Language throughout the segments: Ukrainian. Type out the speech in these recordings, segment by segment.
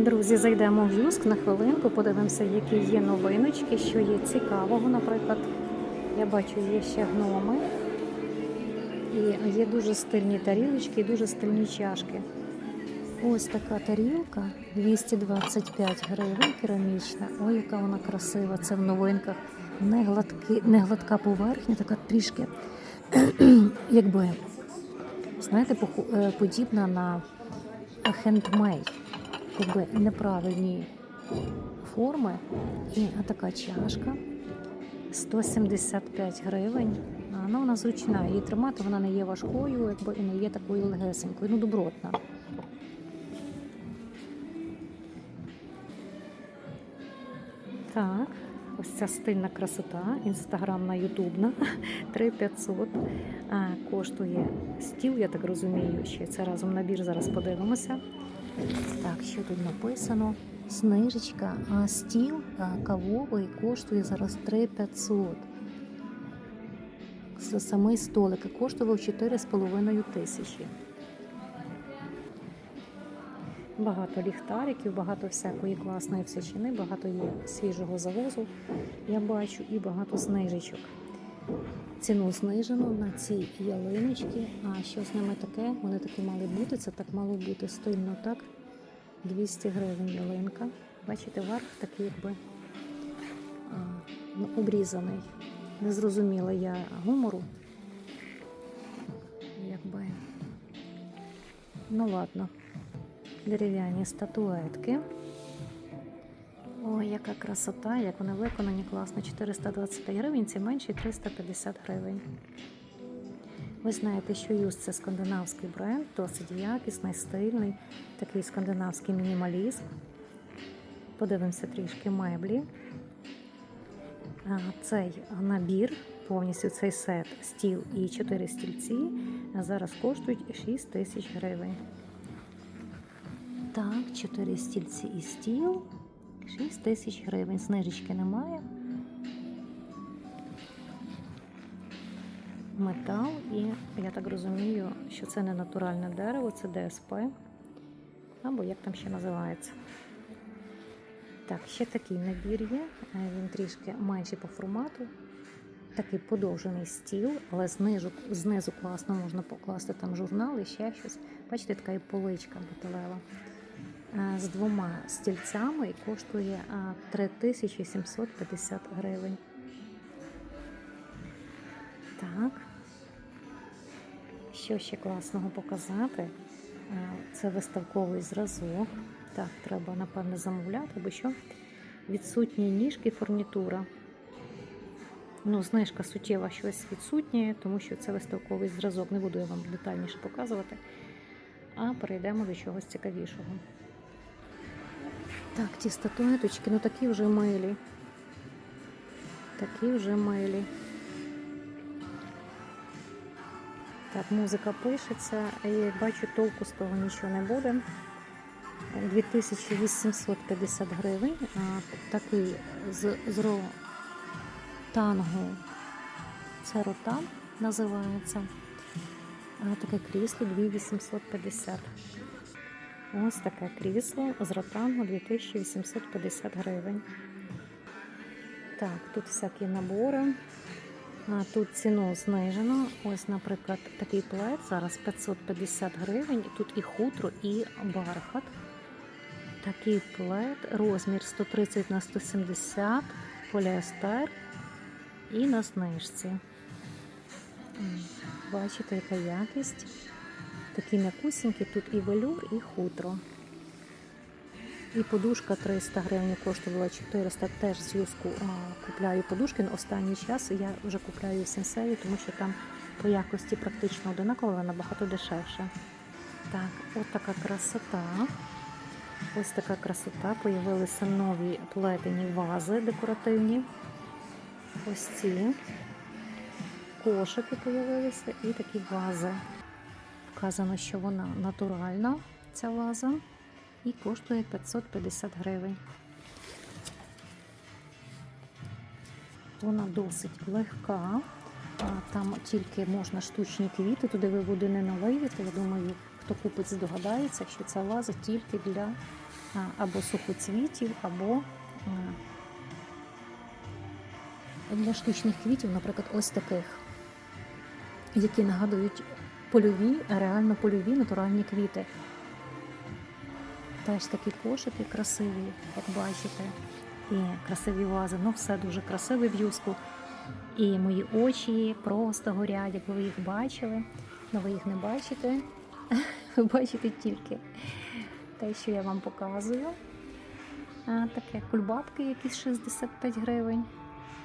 Друзі, зайдемо в Юск на хвилинку, подивимося, які є новиночки, що є цікавого. Наприклад, я бачу, є ще гноми. І є дуже стильні тарілочки і дуже стильні чашки. Ось така тарілка 225 гривень, керамічна. Ой, яка вона красива! Це в новинках. Не, гладки, не гладка поверхня, така трішки, якби, знаєте, е, подібна на хендмейд, якби неправильні форми. І така чашка 175 гривень. А, Ну, вона зручна, її тримати вона не є важкою, якби і не є такою легесенькою, ну добротна. Так, ось ця стильна красота, інстаграмна, ютубна, 3500. А, коштує стіл, я так розумію, ще це разом набір, зараз подивимося. Так, що тут написано? Знижечка, а стіл кавовий коштує зараз 3500. За самий столик і коштував 4,5 тисячі. Багато ліхтариків, багато всякої класної всячини, багато є свіжого завозу, я бачу, і багато знижечок. Ціну знижено на ці ялиночки. А що з ними таке? Вони такі мали бути, це так мало бути стильно, так? 200 гривень ялинка. Бачите, верх такий якби а, ну, обрізаний. Не зрозуміла я гумору. Якби. Ну ладно. Дерев'яні статуетки. Яка красота, як вони виконані класно. 425 гривень, ці менші 350 гривень. Ви знаєте, що Юст це скандинавський бренд, досить якісний, стильний, такий скандинавський мінімалізм. Подивимося трішки меблі. Цей набір, повністю цей сет, стіл і 4 стільці зараз коштують 6 тисяч гривень. Так, 4 стільці і стіл. 6 тисяч гривень. Знижечки немає. Метал і я так розумію, що це не натуральне дерево, це ДСП. Або як там ще називається. Так, ще такий набір є. Е, Він трішки менший по формату. Такий подовжений стіл, але знизу, знизу класно можна покласти там журнал і ще щось. Бачите, така і поличка металева. Е, З двома стільцями і коштує е, 3750 гривень. Так. Що ще класного показати? Е, Це виставковий зразок. Так, треба, напевне, замовляти, бо що відсутні ніжки, фурнітура. Ну, знижка суттєва щось відсутнє, тому що це виставковий зразок. Не буду я вам детальніше показувати. А перейдемо до чогось цікавішого. Так, ті статуеточки, ну такі вже милі. Такі вже милі. Так, музика пишеться, і бачу, толку з того нічого не буде. 2850 гривень. Такий з, з ро- танго. Це ротан називається. Таке крісло 2850. Ось таке крісло з ротангу 2850 гривень. Так, тут всякі набори. Тут ціну знижено. Ось, наприклад, такий плед зараз 550 гривень. Тут і хутро, і бархат. Такий плед, розмір 130 на 170, поліестер і на знижці. Бачите, яка якість. Такі м'якусінькі, тут і велюр, і хутро. І подушка 300 гривень коштувала 400. Теж з юску купляю подушки. На останній час я вже купляю в сенсеї, тому що там по якості практично одинаково, але набагато дешевше. Так, от така красота. Ось така красота. Появилися нові плетені вази декоративні. Ось ці кошики появилися і такі вази. Вказано, що вона натуральна, ця ваза, і коштує 550 гривень. Вона досить легка. Там тільки можна штучні квіти, туди ви води не налиєте. Я думаю, хто купить, здогадається, що ця ваза тільки для або сухоцвітів, або для штучних квітів, наприклад, ось таких, які нагадують польові, реально польові натуральні квіти. Теж такі кошики красиві, як бачите, і красиві вази. Ну, все дуже красиве в юску. І мої очі просто горять, як ви їх бачили. Ну, ви їх не бачите. Ви бачите тільки те, що я вам показую. А, таке кульбабки, якісь 65 гривень.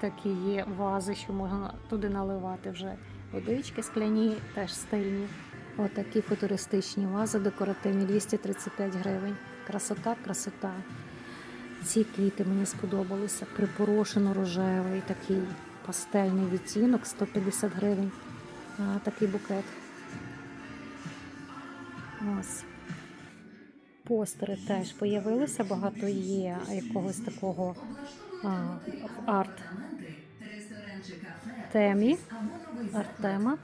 Такі є вази, що можна туди наливати вже водички скляні, теж стильні. Отакі футуристичні вази декоративні 235 гривень. Красота, красота. Ці квіти мені сподобалися. Припорошено рожевий такий пастельний відтінок 150 гривень. А, такий букет. Ось. Постери теж появилися, багато є якогось такого а, арт темі. Арт-тема.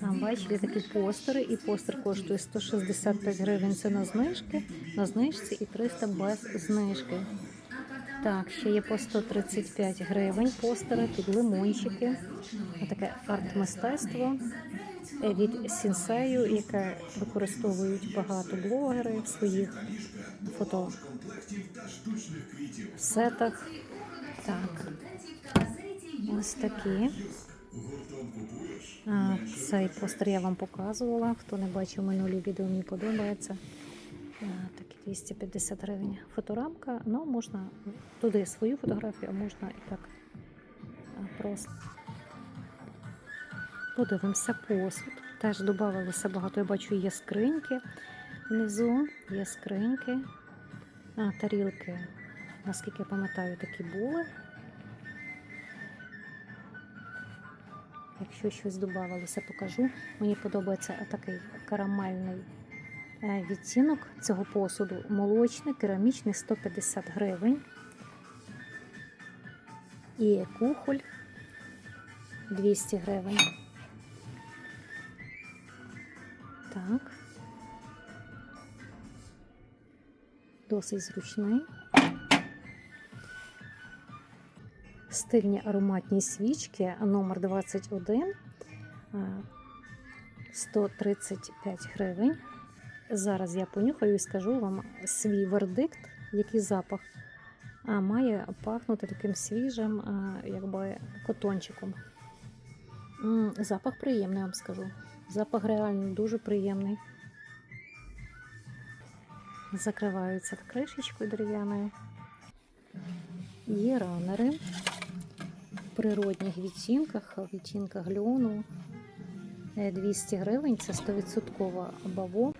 А, бачите, такі постери, і постер коштує 165 гривень. Це на знижки, на знижці і 300 без знижки. Так, ще є по 135 гривень постери, тут лимончики. Таке арт-мистецтво від сінсею, яке використовують багато блогери в своїх фотосетах. Так, ось такі. Цей постер я вам показувала. Хто не бачив минулі відео, мені подобається. Такі 250 гривень фоторамка. Ну, можна туди свою фотографію, а можна і так просто. Подивимося посуд. Теж додавалося багато. Я бачу, є скриньки внизу, є скриньки, а, тарілки, наскільки я пам'ятаю, такі були. Якщо щось додавалося, покажу. Мені подобається такий карамельний е, відтінок цього посуду. Молочний, керамічний 150 гривень. І кухоль 200 гривень. Так. Досить зручний. Стильні ароматні свічки номер 21 135 гривень. Зараз я понюхаю і скажу вам свій вердикт, який запах має пахнути таким свіжим, якби котончиком. Запах приємний, я вам скажу. Запах реально дуже приємний. Закриваються кришечкою дерев'яною. Є ранери природних відтінках, відтінках льону. Е, 200 гривень це 100% баво.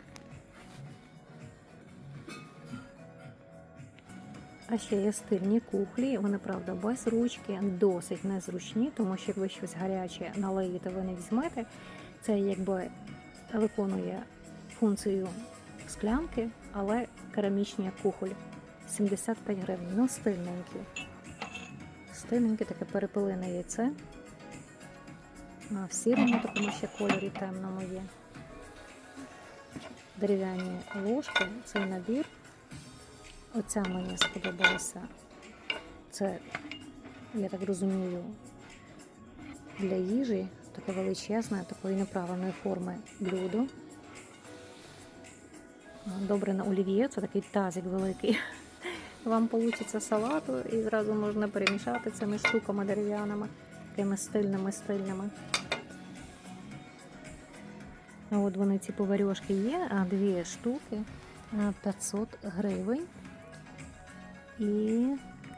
А ще є стильні кухлі. Вони, правда, без ручки, досить незручні, тому що як ви щось гаряче налиєте, ви не візьмете. Це якби виконує функцію склянки, але керамічні кухоль. 75 гривень. Ну, стильненькі. Стильненьке таке перепилене яйце. В сірому такому ще кольорі темному є. Дерев'яні ложки, цей набір. Оця мені сподобалася. Це, я так розумію, для їжі таке величезне, такої неправильної форми блюдо. Добре на олів'є, це такий тазик великий. Вам вийде салату і зразу можна перемішати цими штуками дерев'яними, такими стильними стильними. От вони ці поварьошки є, а дві штуки 500 гривень. І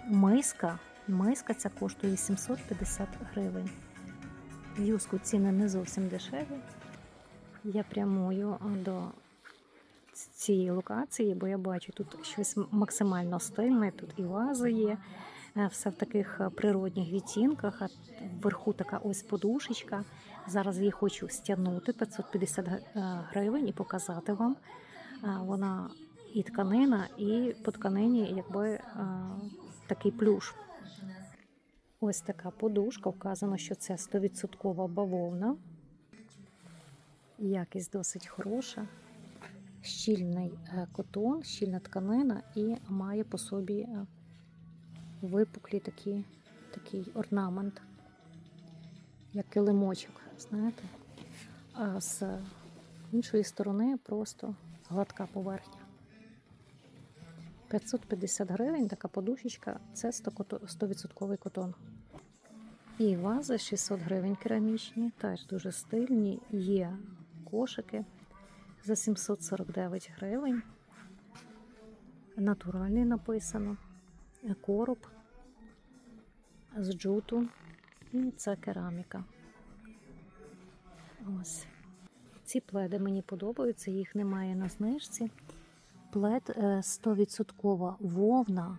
миска. Миска ця коштує 750 гривень. В юску ціни не зовсім дешеві. Я прямую до цієї локації, бо я бачу тут щось максимально стильне. Тут і вази є, е, все в таких е, природних відтінках. А вверху така ось подушечка. Зараз її хочу стягнути 550 е, гривень і показати вам. Вона і тканина, і по тканині якби такий плюш. Ось така подушка. Вказано, що це 100% бавовна. Якість досить хороша. Щільний е, котон, щільна тканина і має по собі е, випуклі такі, такий орнамент, як килимочок, знаєте. А з іншої сторони просто гладка поверхня. 550 гривень така подушечка це 100% котон. І вази 600 гривень керамічні, теж дуже стильні. Є кошики за 749 гривень. Натуральний написано. Короб з джуту. І це кераміка. Ось. Ці пледи мені подобаються, їх немає на знижці. Плед е, 100% вовна,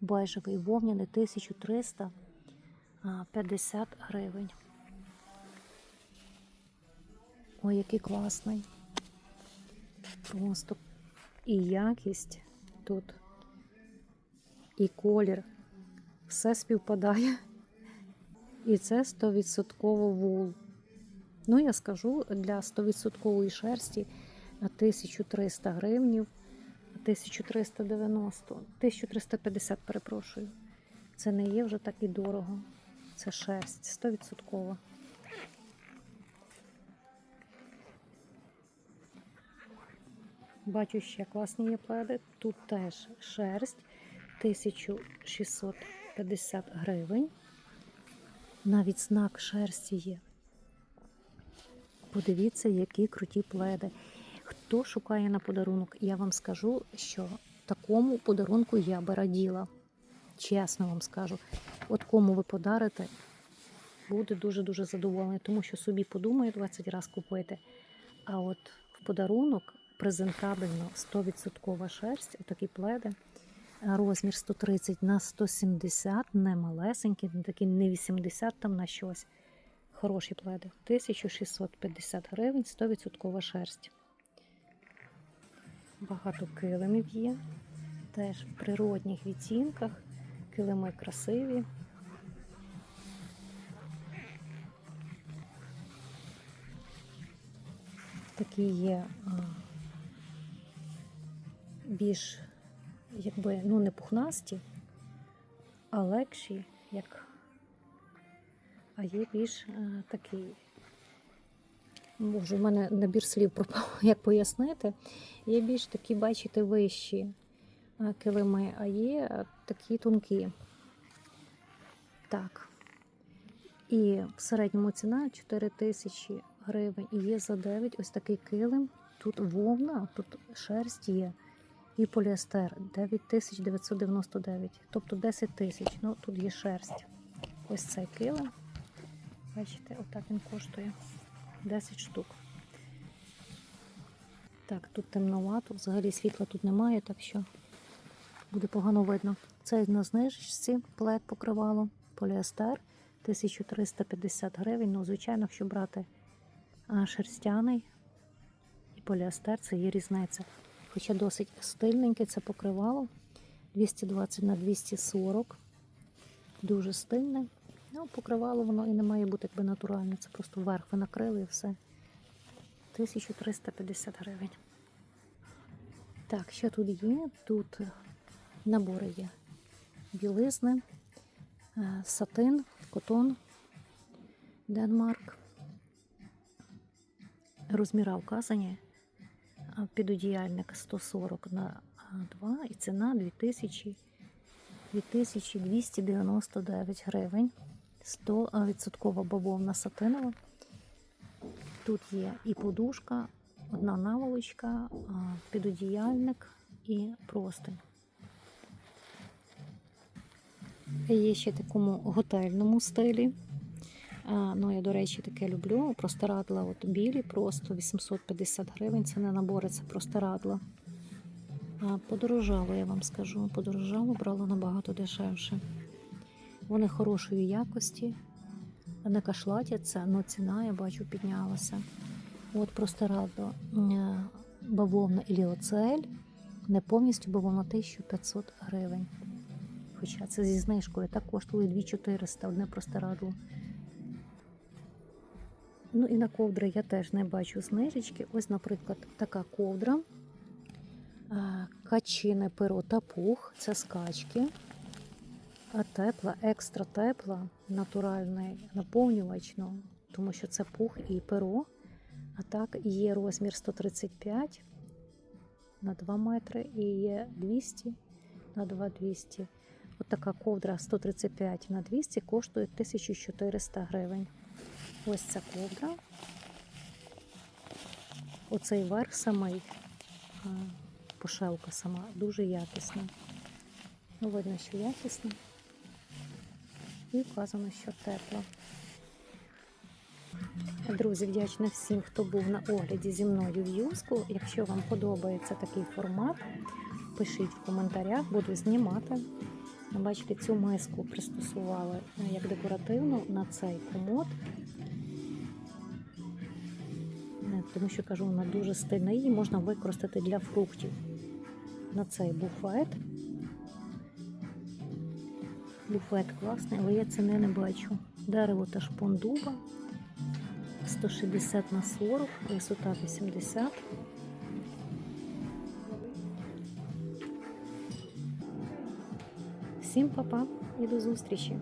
бежевий вовняний 1350 гривень. Ой, який класний. Просто і якість тут, і колір. Все співпадає. І це 100% вул. Ну, я скажу, для 100% шерсті на 1300 гривнів, 1390, 1350, перепрошую. Це не є вже так і дорого. Це шерсть 100%. Бачу, ще класні є пледи. Тут теж шерсть 1650 гривень. Навіть знак шерсті є. Подивіться, які круті пледи. Хто шукає на подарунок, я вам скажу, що такому подарунку я би раділа. Чесно вам скажу. От кому ви подарите, буде дуже-дуже задоволений, тому що собі подумає 20 разів купити. А от в подарунок презентабельно 100% шерсть, отакі пледи. Розмір 130 на 170, не малесенький, не такий не 80 там на щось. Хороші пледи. 1650 гривень, 100% шерсть. Багато килимів є. Теж в природних відтінках. Килими красиві. Такі є більш, якби, ну, не пухнасті, а легші, як а є більш е, такий. Боже, у мене набір слів пропав, як пояснити. Є більш такі, бачите, вищі е, килими, а є такі тонкі. Так. І в середньому ціна 4 тисячі гривень. І є за 9 ось такий килим. Тут вовна, тут шерсть є. І поліестер 9999, тобто 10 тисяч. Ну, тут є шерсть. Ось цей килим. Бачите, отак він коштує 10 штук. Так, тут темновато, взагалі світла тут немає, так що буде погано видно. Це на знижечці плед покривало, поліестер 1350 гривень. Ну, звичайно, якщо брати шерстяний і поліестер, це є різниця. Хоча досить стильненьке це покривало 220 на 240. Дуже стильне. Ну, покривало воно і не має бути якби натуральне. Це просто вверх ви накрили і все. 1350 гривень. Так, що тут є? Тут набори є. Білизни, е, сатин, котон, Денмарк. Розміра вказані. А Підодіяльник 140 на 2 і ціна 2000, 2299 гривень. 100% бавовна сатинова. Тут є і подушка, одна наволочка, підодіяльник і простень. Є ще такому готельному стилі. Ну, я, до речі, таке люблю. Простирадла от білі, просто 850 гривень. Це не набори, це простирадла. Подорожало, я вам скажу. Подорожало, брала набагато дешевше. Вони хорошої якості, не кашлатяться, але ціна, я бачу, піднялася. От простирадла е, бавовна Іліоцель, не повністю бавовна 1500 гривень. Хоча це зі знижкою так коштує 2400 одне простирадло. Ну і на ковдри я теж не бачу знижечки. Ось, наприклад, така ковдра Качине перо та пух це скачки. А тепла, екстра тепла, натуральний наповнювач, ну, тому що це пух і перо. А так є розмір 135 на 2 метри і є 200 на 2 200. От така ковдра 135 на 200 коштує 1400 гривень. Ось ця ковдра. Оцей верх самий, пошелка сама, дуже якісна. Ну, видно, що якісна. І вказано, що тепло. Друзі, вдячна всім, хто був на огляді зі мною в Юску. Якщо вам подобається такий формат, пишіть в коментарях, буду знімати. Бачите, цю миску пристосували е, як декоративну на цей комод. Тому що кажу, вона дуже стильна. Її можна використати для фруктів. На цей буфет. Буфет класний, але я ціни не бачу. Дерево та шпон дуба 160 на 40, висота 80. Всім па-па і до зустрічі!